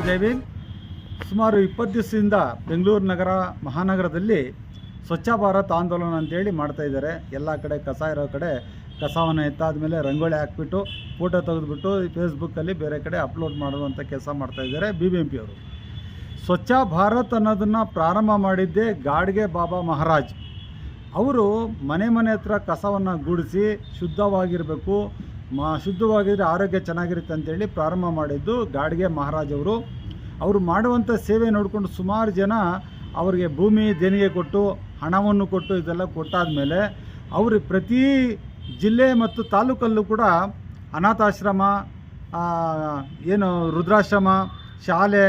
ಎಲ್ರಿಗೂ ಜೈವೀನ್ ಸುಮಾರು ಇಪ್ಪತ್ತು ದಿವಸದಿಂದ ಬೆಂಗಳೂರು ನಗರ ಮಹಾನಗರದಲ್ಲಿ ಸ್ವಚ್ಛ ಭಾರತ್ ಆಂದೋಲನ ಅಂತೇಳಿ ಮಾಡ್ತಾ ಇದ್ದಾರೆ. ಎಲ್ಲ ಕಡೆ ಕಸ ಇರೋ ಕಡೆ ಕಸವನ್ನು ಎತ್ತಾದ ಮೇಲೆ ರಂಗೋಲಿ ಹಾಕ್ಬಿಟ್ಟು, ಫೋಟೋ ತೆಗೆದುಬಿಟ್ಟು ಫೇಸ್ಬುಕ್ಕಲ್ಲಿ ಬೇರೆ ಕಡೆ ಅಪ್ಲೋಡ್ ಮಾಡುವಂಥ ಕೆಲಸ ಮಾಡ್ತಾ ಇದ್ದಾರೆ ಬಿ ಬಿ ಎಂ ಪಿ ಅವರು. ಸ್ವಚ್ಛ ಭಾರತ್ ಅನ್ನೋದನ್ನು ಪ್ರಾರಂಭ ಮಾಡಿದ್ದೇ ಗಾಡ್ಗೆ ಬಾಬಾ ಮಹಾರಾಜ್. ಅವರು ಮನೆ ಮನೆ ಹತ್ರ ಕಸವನ್ನು ಗುಡಿಸಿ ಶುದ್ಧವಾಗಿರಬೇಕು ಮಾ ಶುದ್ಧವಾಗಿದ್ದರೆ ಆರೋಗ್ಯ ಚೆನ್ನಾಗಿರುತ್ತೆ ಅಂತೇಳಿ ಪ್ರಾರಂಭ ಮಾಡಿದ್ದು ಗಾಡ್ಗೆ ಮಹಾರಾಜವರು ಅವರು. ಮಾಡುವಂಥ ಸೇವೆ ನೋಡಿಕೊಂಡು ಸುಮಾರು ಜನ ಅವರಿಗೆ ಭೂಮಿ, ದೇಣಿಗೆ ಕೊಟ್ಟು, ಹಣವನ್ನು ಕೊಟ್ಟು ಇದೆಲ್ಲ ಕೊಟ್ಟಾದ ಮೇಲೆ ಅವರು ಪ್ರತಿ ಜಿಲ್ಲೆ ಮತ್ತು ತಾಲೂಕಲ್ಲೂ ಕೂಡ ಅನಾಥಾಶ್ರಮ ಏನು ರುದ್ರಾಶ್ರಮ ಶಾಲೆ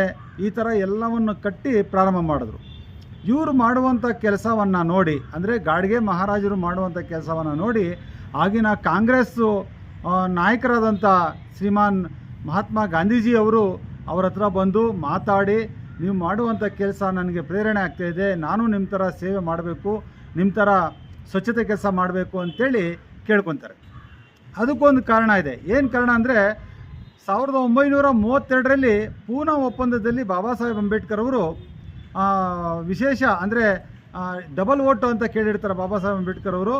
ಈ ಥರ ಎಲ್ಲವನ್ನು ಕಟ್ಟಿ ಪ್ರಾರಂಭ ಮಾಡಿದ್ರು. ಇವರು ಮಾಡುವಂಥ ಕೆಲಸವನ್ನು ನೋಡಿ, ಅಂದರೆ ಗಾಡ್ಗೆ ಮಹಾರಾಜರು ಮಾಡುವಂಥ ಕೆಲಸವನ್ನು ನೋಡಿ ಆಗಿನ ಕಾಂಗ್ರೆಸ್ಸು ನಾಯಕರಾದಂಥ ಶ್ರೀಮಾನ್ ಮಹಾತ್ಮ ಗಾಂಧೀಜಿ ಅವರು ಹತ್ರ ಬಂದು ಮಾತಾಡಿ, ನೀವು ಮಾಡುವಂಥ ಕೆಲಸ ನನಗೆ ಪ್ರೇರಣೆ ಆಗ್ತಾಯಿದೆ ನಾನು ನಿಮ್ಮ ಥರ ಸೇವೆ ಮಾಡಬೇಕು ನಿಮ್ಮ ಥರ ಸ್ವಚ್ಛತೆ ಕೆಲಸ ಮಾಡಬೇಕು ಅಂತೇಳಿ ಕೇಳ್ಕೊತಾರೆ. ಅದಕ್ಕೊಂದು ಕಾರಣ ಇದೆ. ಏನು ಕಾರಣ ಅಂದರೆ, ಸಾವಿರದ ಒಂಬೈನೂರ ಮೂವತ್ತೆರಡರಲ್ಲಿ ಪೂನಾ ಒಪ್ಪಂದದಲ್ಲಿ ಬಾಬಾ ಸಾಹೇಬ್ ಅಂಬೇಡ್ಕರ್ ಅವರು ವಿಶೇಷ ಅಂದರೆ ಡಬಲ್ ಓಟು ಅಂತ ಕೇಳಿರ್ತಾರೆ ಬಾಬಾ ಸಾಹೇಬ್ ಅಂಬೇಡ್ಕರ್ ಅವರು.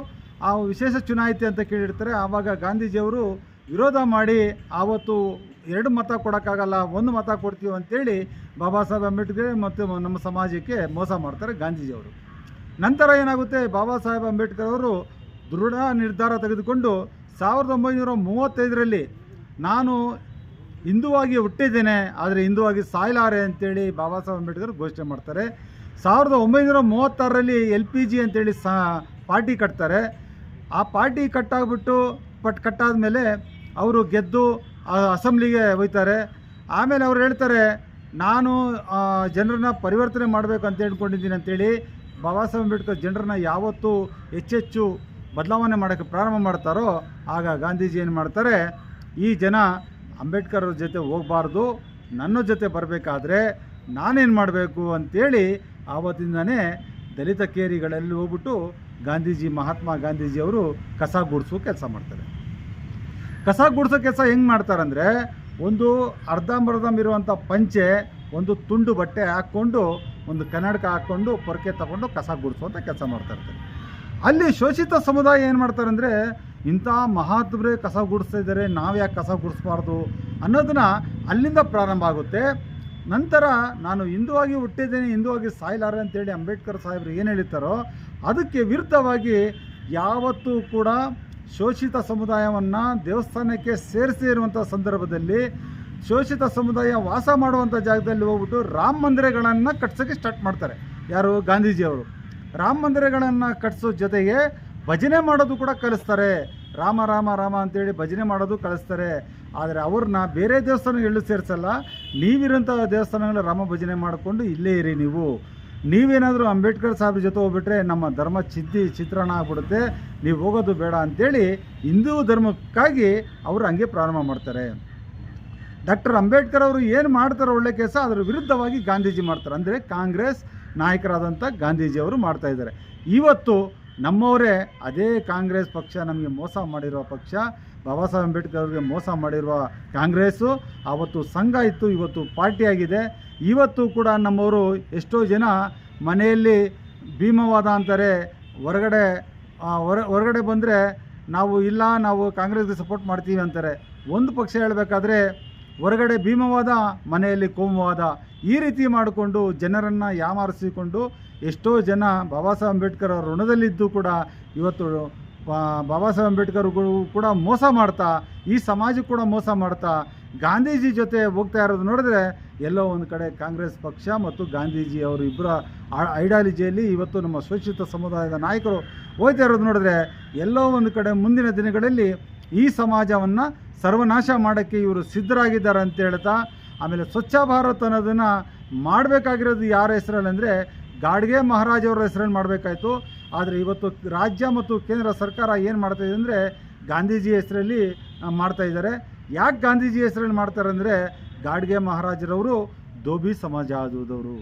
ಆ ವಿಶೇಷ ಚುನಾಯಿತಿ ಅಂತ ಕೇಳಿರ್ತಾರೆ. ಆವಾಗ ಗಾಂಧೀಜಿಯವರು ವಿರೋಧ ಮಾಡಿ ಆವತ್ತು ಎರಡು ಮತ ಕೊಡೋಕ್ಕಾಗಲ್ಲ, ಒಂದು ಮತ ಕೊಡ್ತೀವಿ ಅಂತೇಳಿ ಬಾಬಾ ಸಾಹೇಬ್ ಅಂಬೇಡ್ಕರ್ ಮತ್ತು ನಮ್ಮ ಸಮಾಜಕ್ಕೆ ಮೋಸ ಮಾಡ್ತಾರೆ ಗಾಂಧೀಜಿಯವರು. ನಂತರ ಏನಾಗುತ್ತೆ? ಬಾಬಾ ಸಾಹೇಬ್ ಅಂಬೇಡ್ಕರ್ ಅವರು ದೃಢ ನಿರ್ಧಾರ ತೆಗೆದುಕೊಂಡು ಸಾವಿರದ ಒಂಬೈನೂರ ಮೂವತ್ತೈದರಲ್ಲಿ ನಾನು ಹಿಂದುವಾಗಿ ಹುಟ್ಟಿದ್ದೇನೆ, ಆದರೆ ಹಿಂದುವಾಗಿ ಸಾಯಲಾರೆ ಅಂತೇಳಿ ಬಾಬಾ ಸಾಹೇಬ್ ಅಂಬೇಡ್ಕರ್ ಘೋಷಣೆ ಮಾಡ್ತಾರೆ. ಸಾವಿರದ ಒಂಬೈನೂರ ಮೂವತ್ತಾರರಲ್ಲಿ ಎಲ್ ಪಿ ಜಿ ಅಂತೇಳಿ ಸಾ ಪಾರ್ಟಿ ಕಟ್ತಾರೆ. ಆ ಪಾರ್ಟಿ ಕಟ್ಟಾಗ್ಬಿಟ್ಟು ಪಟ್ ಕಟ್ಟಾದ ಮೇಲೆ ಅವರು ಗೆದ್ದು ಅಸೆಂಬ್ಲಿಗೆ ಒಯ್ತಾರೆ ಆಮೇಲೆ ಅವ್ರು ಹೇಳ್ತಾರೆ, ನಾನು ಜನರನ್ನ ಪರಿವರ್ತನೆ ಮಾಡಬೇಕು ಅಂತ ಹೇಳ್ಕೊಂಡಿದ್ದೀನಿ ಅಂತೇಳಿ ಬಾಬಾ ಸಾಹೇಬ್ ಅಂಬೇಡ್ಕರ್ ಜನರನ್ನ ಯಾವತ್ತು ಹೆಚ್ಚೆಚ್ಚು ಬದಲಾವಣೆ ಮಾಡೋಕ್ಕೆ ಪ್ರಾರಂಭ ಮಾಡ್ತಾರೋ, ಆಗ ಗಾಂಧೀಜಿ ಏನು ಮಾಡ್ತಾರೆ, ಈ ಜನ ಅಂಬೇಡ್ಕರ್ ಜೊತೆ ಹೋಗಬಾರ್ದು, ನನ್ನ ಜೊತೆ ಬರಬೇಕಾದ್ರೆ ನಾನೇನು ಮಾಡಬೇಕು ಅಂತೇಳಿ ಆವತ್ತಿಂದನೇ ದಲಿತ ಕೇರಿಗಳಲ್ಲಿ ಹೋಗ್ಬಿಟ್ಟು ಗಾಂಧೀಜಿ, ಮಹಾತ್ಮ ಗಾಂಧೀಜಿಯವರು ಕಸ ಗುಡಿಸೋ ಕೆಲಸ ಮಾಡ್ತಾರೆ. ಕಸ ಗುಡಿಸೋ ಕೆಲಸ ಹೆಂಗೆ ಮಾಡ್ತಾರಂದರೆ, ಒಂದು ಅರ್ಧಂಬರ್ಧಂ ಇರುವಂಥ ಪಂಚೆ ಒಂದು ತುಂಡು ಬಟ್ಟೆ ಹಾಕ್ಕೊಂಡು, ಒಂದು ಕನ್ನಡಕ ಹಾಕ್ಕೊಂಡು, ಪೊರಕೆ ತಗೊಂಡು ಕಸ ಗುಡಿಸುವಂಥ ಕೆಲಸ ಮಾಡ್ತಾ ಇರ್ತಾರೆ. ಅಲ್ಲಿ ಶೋಷಿತ ಸಮುದಾಯ ಏನು ಮಾಡ್ತಾರೆ ಅಂದರೆ ಇಂಥ ಮಹಾತ್ಮರೇ ಕಸ ಗುಡಿಸ್ತಾ ಇದ್ದಾರೆ, ನಾವು ಯಾಕೆ ಕಸ ಗುಡಿಸ್ಬಾರ್ದು ಅನ್ನೋದನ್ನ ಅಲ್ಲಿಂದ ಪ್ರಾರಂಭ ಆಗುತ್ತೆ. ನಂತರ ನಾನು ಹಿಂದುವಾಗಿ ಹುಟ್ಟಿದ್ದೇನೆ, ಹಿಂದುವಾಗಿ ಸಾಯ್ಲಾರೆ ಅಂತೇಳಿ ಅಂಬೇಡ್ಕರ್ ಸಾಹೇಬರು ಏನು ಹೇಳಿರ್ತಾರೋ ಅದಕ್ಕೆ ವಿರುದ್ಧವಾಗಿ ಯಾವತ್ತೂ ಕೂಡ ಶೋಷಿತ ಸಮುದಾಯವನ್ನು ದೇವಸ್ಥಾನಕ್ಕೆ ಸೇರಿಸಿ ಇರುವಂಥ ಸಂದರ್ಭದಲ್ಲಿ ಶೋಷಿತ ಸಮುದಾಯ ವಾಸ ಮಾಡುವಂಥ ಜಾಗದಲ್ಲಿ ಹೋಗ್ಬಿಟ್ಟು ರಾಮ ಮಂದಿರಗಳನ್ನು ಕಟ್ಸೋಕ್ಕೆ ಸ್ಟಾರ್ಟ್ ಮಾಡ್ತಾರೆ. ಯಾರು? ಗಾಂಧೀಜಿಯವರು ರಾಮ ಮಂದಿರಗಳನ್ನು ಕಟ್ಸೋ ಜೊತೆಗೆ ಭಜನೆ ಮಾಡೋದು ಕೂಡ ಕಲಿಸ್ತಾರೆ. ರಾಮ ರಾಮ ರಾಮ ಅಂತೇಳಿ ಭಜನೆ ಮಾಡೋದು ಕಲಿಸ್ತಾರೆ. ಆದರೆ ಅವ್ರನ್ನ ಬೇರೆ ದೇವಸ್ಥಾನ ಎಲ್ಲೂ ಸೇರಿಸಲ್ಲ. ನೀವಿರೋಂಥ ದೇವಸ್ಥಾನಗಳ ರಾಮ ಭಜನೆ ಮಾಡಿಕೊಂಡು ಇಲ್ಲೇ ಇರಿ ನೀವು. ನೀವೇನಾದರೂ ಅಂಬೇಡ್ಕರ್ ಸಾಹೇಬ್ರ ಜೊತೆ ಹೋಗ್ಬಿಟ್ರೆ ನಮ್ಮ ಧರ್ಮ ಚಿದ್ದಿ ಚಿತ್ರಣ ಆಗ್ಬಿಡುತ್ತೆ. ನೀವು ಹೋಗೋದು ಬೇಡ ಅಂಥೇಳಿ ಹಿಂದೂ ಧರ್ಮಕ್ಕಾಗಿ ಅವರು ಹಂಗೆ ಪ್ರಾರಂಭ ಮಾಡ್ತಾರೆ. ಡಾಕ್ಟರ್ ಅಂಬೇಡ್ಕರ್ ಅವರು ಏನು ಮಾಡ್ತಾರೆ ಒಳ್ಳೆ ಕೆಲಸ? ಅದರ ವಿರುದ್ಧವಾಗಿ ಗಾಂಧೀಜಿ ಮಾಡ್ತಾರೆ. ಅಂದರೆ ಕಾಂಗ್ರೆಸ್ ನಾಯಕರಾದಂಥ ಗಾಂಧೀಜಿಯವರು ಮಾಡ್ತಾ ಇದ್ದಾರೆ. ಇವತ್ತು ನಮ್ಮವರೇ ಅದೇ ಕಾಂಗ್ರೆಸ್ ಪಕ್ಷ ನಮಗೆ ಮೋಸ ಮಾಡಿರೋ ಪಕ್ಷ. ಬಾಬಾ ಸಾಹೇಬ್ ಅಂಬೇಡ್ಕರ್ ಅವರಿಗೆ ಮೋಸ ಮಾಡಿರುವ ಕಾಂಗ್ರೆಸ್ಸು ಆವತ್ತು ಸಂಘ ಇತ್ತು, ಇವತ್ತು ಪಾರ್ಟಿ ಆಗಿದೆ. ಇವತ್ತು ಕೂಡ ನಮ್ಮವರು ಎಷ್ಟೋ ಜನ ಮನೆಯಲ್ಲಿ ಭೀಮವಾದ ಅಂತಾರೆ. ಹೊರಗಡೆ ಹೊರ, ಹೊರಗಡೆ ಬಂದರೆ ನಾವು ಇಲ್ಲ, ನಾವು ಕಾಂಗ್ರೆಸ್ಗೆ ಸಪೋರ್ಟ್ ಮಾಡ್ತೀವಿ ಅಂತಾರೆ. ಒಂದು ಪಕ್ಷ ಹೇಳಬೇಕಾದ್ರೆ ಹೊರಗಡೆ ಭೀಮವಾದ, ಮನೆಯಲ್ಲಿ ಕೋಮವಾದ ಈ ರೀತಿ ಮಾಡಿಕೊಂಡು ಜನರನ್ನು ಯಾಮಾರಿಸಿಕೊಂಡು ಎಷ್ಟೋ ಜನ ಬಾಬಾ ಸಾಹೇಬ್ ಅಂಬೇಡ್ಕರ್ ಅವರ ಋಣದಲ್ಲಿದ್ದು ಕೂಡ ಇವತ್ತು ಬಾಬಾ ಸಾಹೇಬ್ ಅಂಬೇಡ್ಕರ್ಗಳು ಕೂಡ ಮೋಸ ಮಾಡ್ತಾ, ಈ ಸಮಾಜ ಕೂಡ ಮೋಸ ಮಾಡ್ತಾ, ಗಾಂಧೀಜಿ ಜೊತೆ ಹೋಗ್ತಾ ಇರೋದು ನೋಡಿದ್ರೆ ಎಲ್ಲೋ ಒಂದು ಕಡೆ ಕಾಂಗ್ರೆಸ್ ಪಕ್ಷ ಮತ್ತು ಗಾಂಧೀಜಿ ಅವರು ಇಬ್ಬರ ಐಡಾಲಜಿಯಲ್ಲಿ ಇವತ್ತು ನಮ್ಮ ಶೋಷಿತ ಸಮುದಾಯದ ನಾಯಕರು ಹೋಗ್ತಾ ಇರೋದು ನೋಡಿದ್ರೆ ಎಲ್ಲೋ ಒಂದು ಕಡೆ ಮುಂದಿನ ದಿನಗಳಲ್ಲಿ ಈ ಸಮಾಜವನ್ನು ಸರ್ವನಾಶ ಮಾಡೋಕ್ಕೆ ಇವರು ಸಿದ್ಧರಾಗಿದ್ದಾರೆ ಅಂತ ಹೇಳ್ತಾ, ಆಮೇಲೆ ಸ್ವಚ್ಛ ಭಾರತ್ ಅನ್ನೋದನ್ನು ಮಾಡಬೇಕಾಗಿರೋದು ಯಾರ ಹೆಸರಲ್ಲಿ ಅಂದರೆ ಗಾಡ್ಗೆ ಮಹಾರಾಜವರ ಹೆಸರಲ್ಲಿ ಮಾಡಬೇಕಾಯ್ತು. ಆದರೆ ಇವತ್ತು ರಾಜ್ಯ ಮತ್ತು ಕೇಂದ್ರ ಸರ್ಕಾರ ಏನು ಮಾಡ್ತಾಯಿದೆ ಅಂದರೆ ಗಾಂಧೀಜಿ ಹೆಸರಲ್ಲಿ ಮಾಡ್ತಾಯಿದ್ದಾರೆ ಯಾಕೆ ಗಾಂಧೀಜಿ ಹೆಸರಲ್ಲಿ ಮಾಡ್ತಾರೆ ಅಂದರೆ ಗಾಡ್ಗೆ ಮಹಾರಾಜರವರು ದೋಬಿ ಸಮಾಜದವರು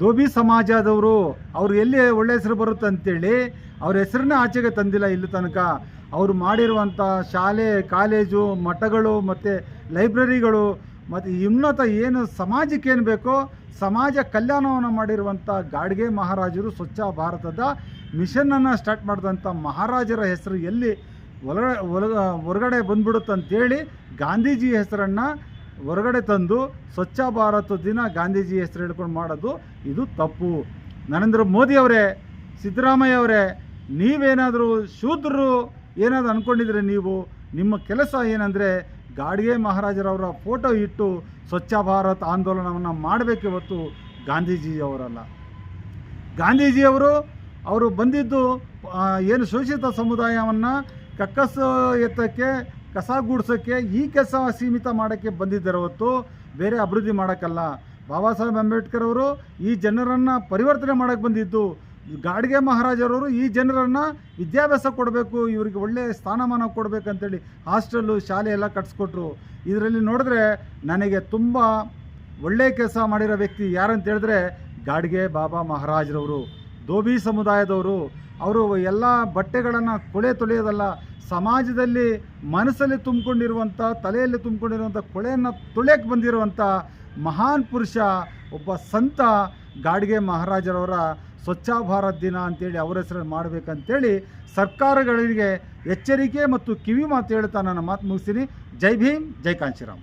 ದೋಬಿ ಸಮಾಜದವರು ಅವ್ರು ಎಲ್ಲಿ ಒಳ್ಳೆ ಹೆಸರು ಬರುತ್ತೆ ಅಂತೇಳಿ ಅವ್ರ ಹೆಸರನ್ನ ಆಚೆಗೆ ತಂದಿಲ್ಲ ಇಲ್ಲಿ ತನಕ. ಅವರು ಮಾಡಿರುವಂಥ ಶಾಲೆ, ಕಾಲೇಜು, ಮಠಗಳು ಮತ್ತು ಲೈಬ್ರರಿಗಳು ಮತ್ತು ಉನ್ನತ ಏನು ಸಮಾಜಕ್ಕೆ ಏನು ಬೇಕೋ ಸಮಾಜ ಕಲ್ಯಾಣವನ್ನು ಮಾಡಿರುವಂಥ ಗಾಡ್ಗೆ ಮಹಾರಾಜರು ಸ್ವಚ್ಛ ಭಾರತದ ಮಿಷನನ್ನು ಸ್ಟಾರ್ಟ್ ಮಾಡಿದಂಥ ಮಹಾರಾಜರ ಹೆಸರು ಎಲ್ಲಿ ಒಳಗ ಹೊರಗಡೆ ಬಂದ್ಬಿಡುತ್ತಂತೇಳಿ ಗಾಂಧೀಜಿ ಹೆಸರನ್ನು ಹೊರಗಡೆ ತಂದು ಸ್ವಚ್ಛ ಭಾರತ ದಿನ ಗಾಂಧೀಜಿ ಹೆಸರು ಹೇಳ್ಕೊಂಡು ಮಾಡೋದು ಇದು ತಪ್ಪು. ನರೇಂದ್ರ ಮೋದಿ ಅವರೇ, ಸಿದ್ದರಾಮಯ್ಯ ಅವರೇ, ನೀವೇನಾದರೂ ಶೂದ್ರರು ಏನಾದರೂ ಅಂದ್ಕೊಂಡಿದ್ರೆ ನೀವು, ನಿಮ್ಮ ಕೆಲಸ ಏನಂದರೆ ಗಾಡ್ಗೆ ಮಹಾರಾಜರವರ ಫೋಟೋ ಇಟ್ಟು ಸ್ವಚ್ಛ ಭಾರತ್ ಆಂದೋಲನವನ್ನು ಮಾಡಬೇಕು ಇವತ್ತು ಗಾಂಧೀಜಿಯವರಲ್ಲ. ಗಾಂಧೀಜಿಯವರು ಅವರು ಬಂದಿದ್ದು ಏನು ಶೋಷಿತ ಸಮುದಾಯವನ್ನು ಕಕ್ಕಸ ಎತ್ತಕ್ಕೆ, ಕಸ ಗೂಡ್ಸೋಕ್ಕೆ, ಈ ಕೆಲಸ ಸೀಮಿತ ಮಾಡೋಕ್ಕೆ ಬಂದಿದ್ದಾರೆ ಹೊತ್ತು ಬೇರೆ ಅಭಿವೃದ್ಧಿ ಮಾಡೋಕ್ಕಲ್ಲ. ಬಾಬಾ ಸಾಹೇಬ್ ಅಂಬೇಡ್ಕರ್ ಅವರು ಈ ಜನರನ್ನು ಪರಿವರ್ತನೆ ಮಾಡೋಕ್ಕೆ ಬಂದಿದ್ದು ಗಾಡ್ಗೆ ಮಹಾರಾಜರವರು ಈ ಜನರನ್ನು ವಿದ್ಯಾಭ್ಯಾಸ ಕೊಡಬೇಕು, ಇವರಿಗೆ ಒಳ್ಳೆಯ ಸ್ಥಾನಮಾನ ಕೊಡಬೇಕಂತೇಳಿ ಹಾಸ್ಟೆಲ್ಲು, ಶಾಲೆ ಎಲ್ಲ ಕಟ್ಸ್ಕೊಟ್ರು. ಇದರಲ್ಲಿ ನೋಡಿದ್ರೆ ನನಗೆ ತುಂಬ ಒಳ್ಳೆಯ ಕೆಲಸ ಮಾಡಿರೋ ವ್ಯಕ್ತಿ ಯಾರಂತ ಹೇಳಿದ್ರೆ ಗಾಡ್ಗೆ ಬಾಬಾ ಮಹಾರಾಜರವರು. ಧೋಬಿ ಸಮುದಾಯದವರು. ಅವರು ಎಲ್ಲ ಬಟ್ಟೆಗಳನ್ನು ಕೊಳೆ ತೊಳೆಯೋದಲ್ಲ, ಸಮಾಜದಲ್ಲಿ ಮನಸ್ಸಲ್ಲಿ ತುಂಬಿಕೊಂಡಿರುವಂಥ ತಲೆಯಲ್ಲಿ ತುಂಬಿಕೊಂಡಿರುವಂಥ ಕೊಳೆಯನ್ನು ತೊಳೆಯಕ್ಕೆ ಬಂದಿರುವಂಥ ಮಹಾನ್ ಪುರುಷ, ಒಬ್ಬ ಸಂತ ಗಾಡ್ಗೆ ಮಹಾರಾಜರವರ ಸ್ವಚ್ಛ ಭಾರತ್ ದಿನ ಅಂತೇಳಿ ಅವರ ಹೆಸರಲ್ಲಿ ಮಾಡಬೇಕಂತೇಳಿ ಸರ್ಕಾರಗಳಿಗೆ ಎಚ್ಚರಿಕೆ ಮತ್ತು ಕಿವಿ ಮಾತು ಹೇಳ್ತಾ ನನ್ನ ಮಾತು ಮುಗಿಸ್ತೀನಿ. ಜೈ ಭೀಮ್, ಜೈ ಕಾಂಶಿರಾಮ್.